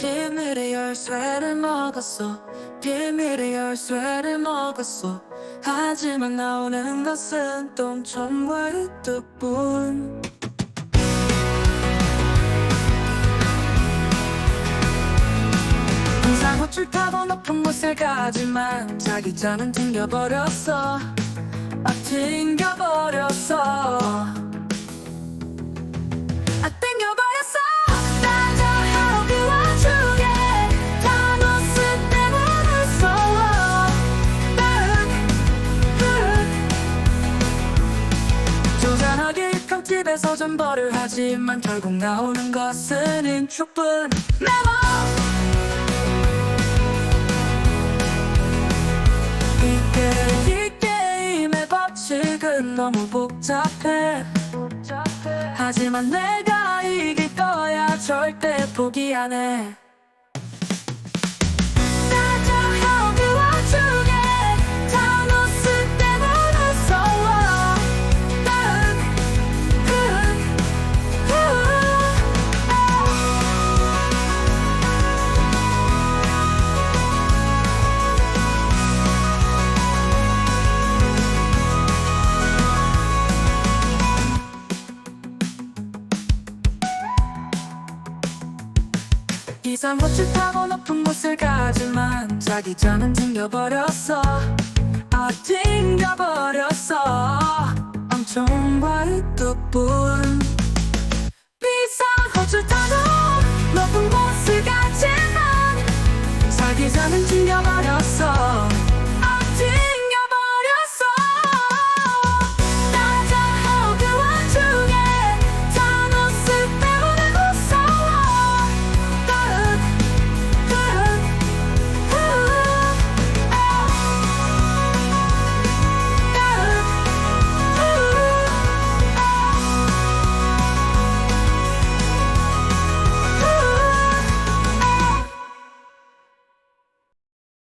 비밀의 열쇠를 먹었어. 비밀의 열쇠를 먹었어. 하지만 나오는 것은 똥청과 흙뿐. 항상 호출 타고 높은 곳을 가지만 자기 전은 튕겨버렸어. 아 튕겨버렸어 조잔하게 평집에서 전벌을 하지만 결국 나오는 것은 인축분. 메모! 이게 이 게임의 법칙은 너무 복잡해. 하지만 내가 이길 거야. 절대 포기 안해 이상호출 타고 높은 곳을 가지만 자기 전은 튕겨버렸어. 아 튕겨버렸어. 엄청과 흙